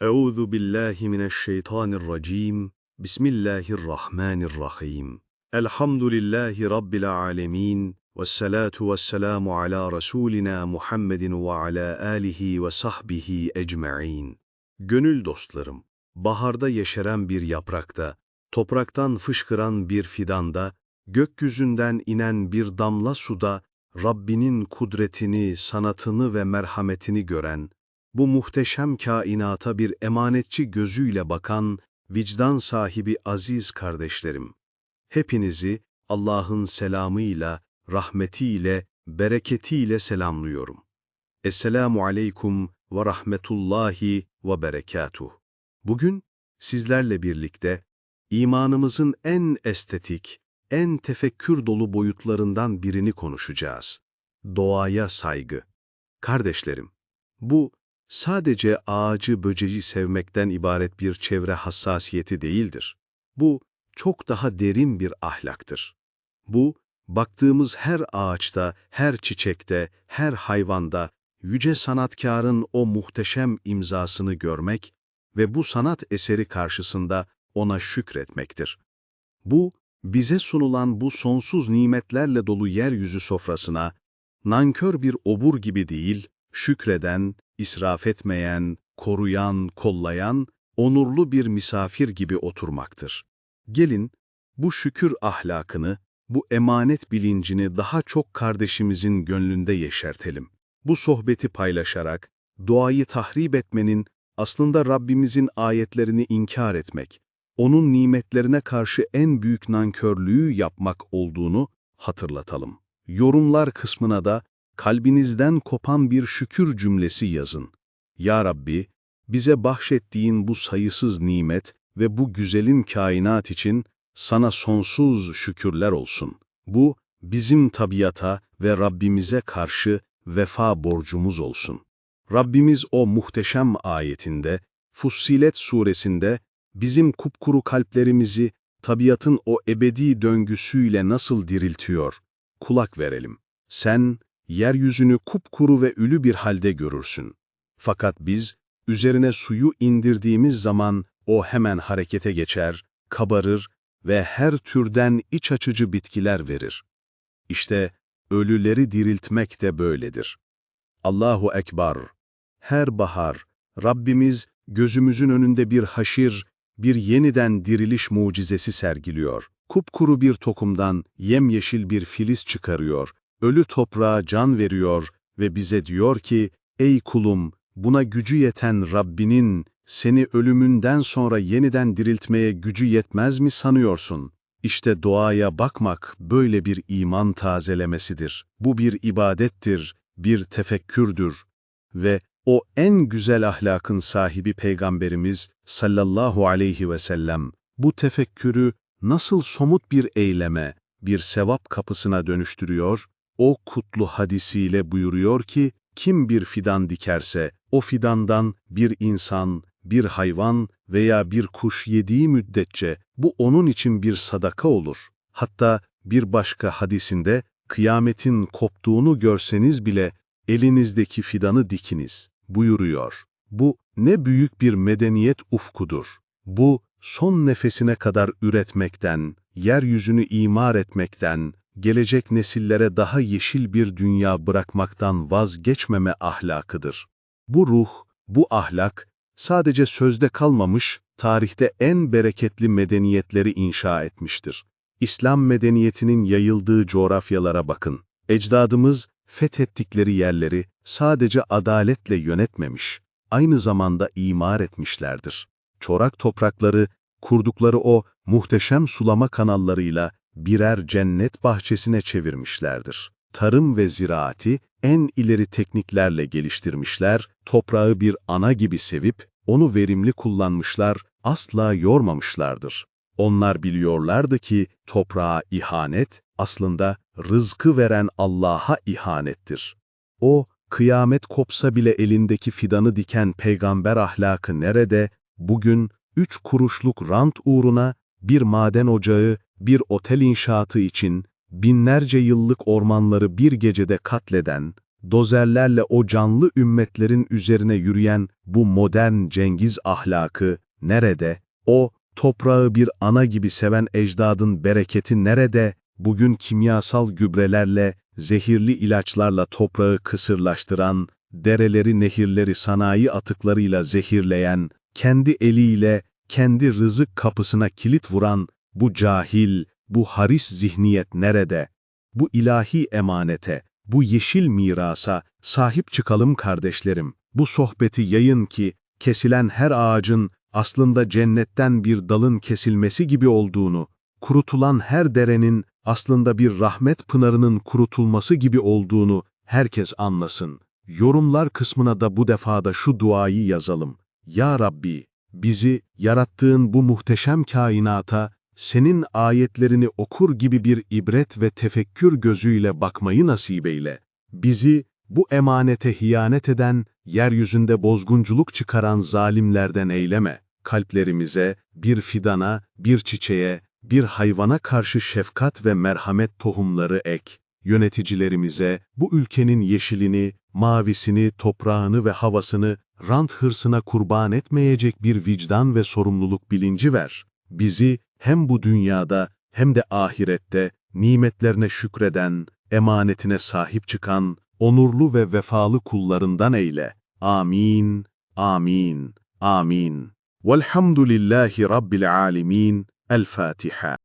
Euzu billahi mineşşeytanirracim. Bismillahirrahmanirrahim. Elhamdülillahi rabbil alamin. Vessalatu vesselamu ala rasulina Muhammedin ve ala alihi ve sahbihi ecmaîn. Gönül dostlarım, baharda yeşeren bir yaprakta, topraktan fışkıran bir fidanda, gökyüzünden inen bir damla suda Rabbinin kudretini, sanatını ve merhametini gören, bu muhteşem kainata bir emanetçi gözüyle bakan, vicdan sahibi aziz kardeşlerim. Hepinizi Allah'ın selamıyla, rahmetiyle, bereketiyle selamlıyorum. Esselamu aleykum ve rahmetullahi ve berekatuh. Bugün sizlerle birlikte imanımızın en estetik, en tefekkür dolu boyutlarından birini konuşacağız. Doğaya saygı. Kardeşlerim, bu sadece ağacı böceği sevmekten ibaret bir çevre hassasiyeti değildir. Bu çok daha derin bir ahlaktır. Bu, baktığımız her ağaçta, her çiçekte, her hayvanda yüce sanatkarın o muhteşem imzasını görmek ve bu sanat eseri karşısında ona şükretmektir. Bu, bize sunulan bu sonsuz nimetlerle dolu yeryüzü sofrasına, nankör bir obur gibi değil, şükreden, israf etmeyen, koruyan, kollayan, onurlu bir misafir gibi oturmaktır. Gelin, bu şükür ahlakını, bu emanet bilincini daha çok kardeşimizin gönlünde yeşertelim. Bu sohbeti paylaşarak, doğayı tahrip etmenin aslında Rabbimizin ayetlerini inkar etmek, onun nimetlerine karşı en büyük nankörlüğü yapmak olduğunu hatırlatalım. Yorumlar kısmına da kalbinizden kopan bir şükür cümlesi yazın. Ya Rabbi, bize bahşettiğin bu sayısız nimet ve bu güzelin kainat için sana sonsuz şükürler olsun. Bu, bizim tabiata ve Rabbimize karşı vefa borcumuz olsun. Rabbimiz o muhteşem ayetinde, Fussilet suresinde bizim kupkuru kalplerimizi tabiatın o ebedi döngüsüyle nasıl diriltiyor? Kulak verelim. Sen, yeryüzünü kupkuru ve ölü bir halde görürsün. Fakat biz, üzerine suyu indirdiğimiz zaman o hemen harekete geçer, kabarır ve her türden iç açıcı bitkiler verir. İşte ölüleri diriltmek de böyledir. Allahu Ekber. Her bahar, Rabbimiz gözümüzün önünde bir haşir, bir yeniden diriliş mucizesi sergiliyor. Kupkuru bir tokumdan yemyeşil bir filiz çıkarıyor, ölü toprağa can veriyor ve bize diyor ki, ''Ey kulum, buna gücü yeten Rabbinin seni ölümünden sonra yeniden diriltmeye gücü yetmez mi sanıyorsun?'' İşte doğaya bakmak böyle bir iman tazelemesidir. Bu bir ibadettir, bir tefekkürdür ve o en güzel ahlakın sahibi Peygamberimiz sallallahu aleyhi ve sellem bu tefekkürü nasıl somut bir eyleme, bir sevap kapısına dönüştürüyor, o kutlu hadisiyle buyuruyor ki, kim bir fidan dikerse, o fidandan bir insan, bir hayvan veya bir kuş yediği müddetçe bu onun için bir sadaka olur. Hatta bir başka hadisinde, kıyametin koptuğunu görseniz bile elinizdeki fidanı dikiniz buyuruyor. Bu ne büyük bir medeniyet ufkudur. Bu son nefesine kadar üretmekten, yeryüzünü imar etmekten, gelecek nesillere daha yeşil bir dünya bırakmaktan vazgeçmeme ahlakıdır. Bu ruh, bu ahlak sadece sözde kalmamış, tarihte en bereketli medeniyetleri inşa etmiştir. İslam medeniyetinin yayıldığı coğrafyalara bakın. Ecdadımız fethettikleri yerleri sadece adaletle yönetmemiş, aynı zamanda imar etmişlerdir. Çorak toprakları, kurdukları o muhteşem sulama kanallarıyla birer cennet bahçesine çevirmişlerdir. Tarım ve ziraati en ileri tekniklerle geliştirmişler, toprağı bir ana gibi sevip, onu verimli kullanmışlar, asla yormamışlardır. Onlar biliyorlardı ki toprağa ihanet aslında rızkı veren Allah'a ihanettir. O, kıyamet kopsa bile elindeki fidanı diken peygamber ahlakı nerede, bugün üç kuruşluk rant uğruna bir maden ocağı, bir otel inşaatı için binlerce yıllık ormanları bir gecede katleden, dozerlerle o canlı ümmetlerin üzerine yürüyen bu modern Cengiz ahlakı nerede? O, toprağı bir ana gibi seven ecdadın bereketi nerede? Bugün kimyasal gübrelerle, zehirli ilaçlarla toprağı kısırlaştıran, dereleri nehirleri sanayi atıklarıyla zehirleyen, kendi eliyle, kendi rızık kapısına kilit vuran bu cahil, bu haris zihniyet nerede? Bu ilahi emanete, bu yeşil mirasa sahip çıkalım kardeşlerim. Bu sohbeti yayın ki kesilen her ağacın aslında cennetten bir dalın kesilmesi gibi olduğunu, kurutulan her derenin aslında bir rahmet pınarının kurutulması gibi olduğunu herkes anlasın. Yorumlar kısmına da bu defada şu duayı yazalım. Ya Rabbi, bizi yarattığın bu muhteşem kainata senin ayetlerini okur gibi bir ibret ve tefekkür gözüyle bakmayı nasip eyle. Bizi bu emanete hiyanet eden, yeryüzünde bozgunculuk çıkaran zalimlerden eyleme. Kalplerimize, bir fidana, bir çiçeğe, bir hayvana karşı şefkat ve merhamet tohumları ek. Yöneticilerimize bu ülkenin yeşilini, mavisini, toprağını ve havasını rant hırsına kurban etmeyecek bir vicdan ve sorumluluk bilinci ver. Bizi hem bu dünyada hem de ahirette nimetlerine şükreden, emanetine sahip çıkan, onurlu ve vefalı kullarından eyle. Amin, amin, amin. Velhamdülillahi Rabbil alemin. El Fatiha.